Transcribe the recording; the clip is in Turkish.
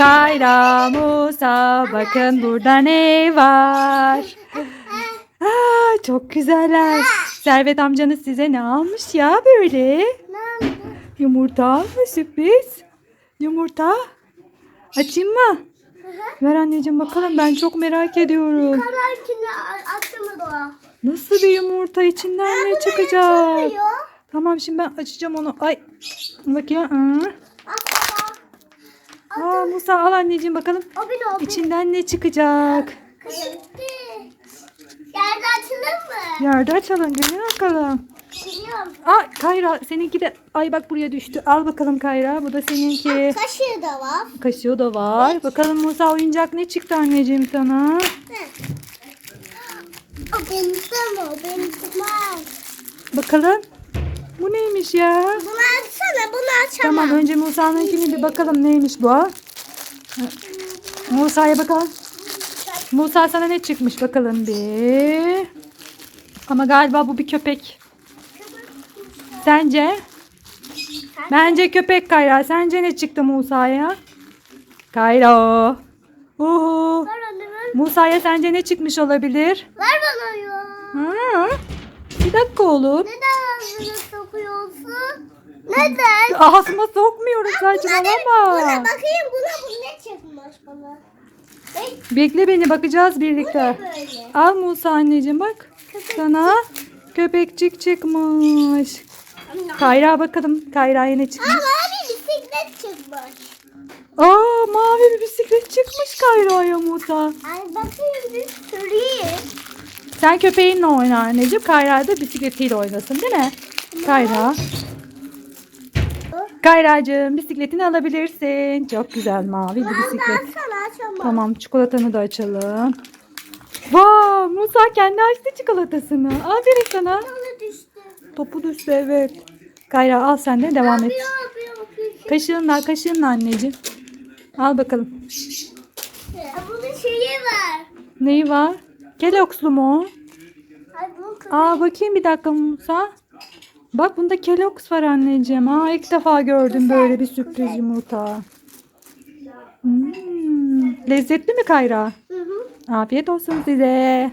Kayra, Musa bakın burada ne var? Aa, çok güzeller. Servet amcanız size ne almış ya böyle? Yumurta mı sürpriz? Yumurta. Açayım mı? Ver anneciğim bakalım ben çok merak ediyorum. Açamadı o. Nasıl bir yumurta içinden ne çıkacak? Tamam şimdi ben açacağım onu. Ay. Bakayım. Aa, Musa al anneciğim bakalım. O benim o benim. İçinden ne çıkacak? Kışıktı. Yerde açılır mı? Yerde açalım. Gelin bakalım. Biliyorum. Aa Kayra seninki de ay bak buraya düştü. Al bakalım Kayra. Bu da seninki. Kaşığı da var. Kaşığı da var. Bakalım Musa oyuncak ne çıktı anneciğim sana? O benim? O benim tamam. Bakalım. Bu neymiş ya? Bunu açsana. Bunu açamam. Tamam önce Musa'nınkini bir bakalım neymiş bu. Musa'ya bakalım. Musa sana ne çıkmış bakalım bir. Ama galiba bu bir köpek. Sence? Bence köpek Kayra. Sence ne çıktı Musa'ya? Kayra. Uhu. Musa'ya sence ne çıkmış olabilir? Ver bana ya. Ha. Bir dakika olur. Neden sokuyorsun? Neden? Ağzıma sokmuyorum Buna saçmalama. bakayım buna bu ne çıkmış bana? Bek Bekle beni bakacağız birlikte. böyle. Al Musa anneciğim bak. Sana köpekçik çıkmış. Kayra bakalım. Kayra'ya ne çıkmış? Aa abi bisiklet çıkmış. Aa mavi bir bisiklet çıkmış Kayra'ya Musa. Ay bakayım bir süreyim. Sen köpeğinle oyna anneciğim. Kayra da bisikletiyle oynasın değil mi? Kayra. Kayracığım bisikletini alabilirsin. Çok güzel mavi bir bisiklet. Tamam çikolatanı da açalım. Vaa Musa kendi açtı çikolatasını. Aferin sana. Topu düştü evet. Kayra al sen de devam et. Kaşığınla kaşığınla anneciğim. Al bakalım. Ya Bunun şeyi var. Neyi var? Kellogg'slu mu o? Aa bakayım bir dakika Musa. Bak bunda Kellogg's var anneciğim. Aa ilk defa gördüm böyle bir sürpriz yumurta. Hmm, lezzetli mi Kayra? Hı hı. Afiyet olsun size.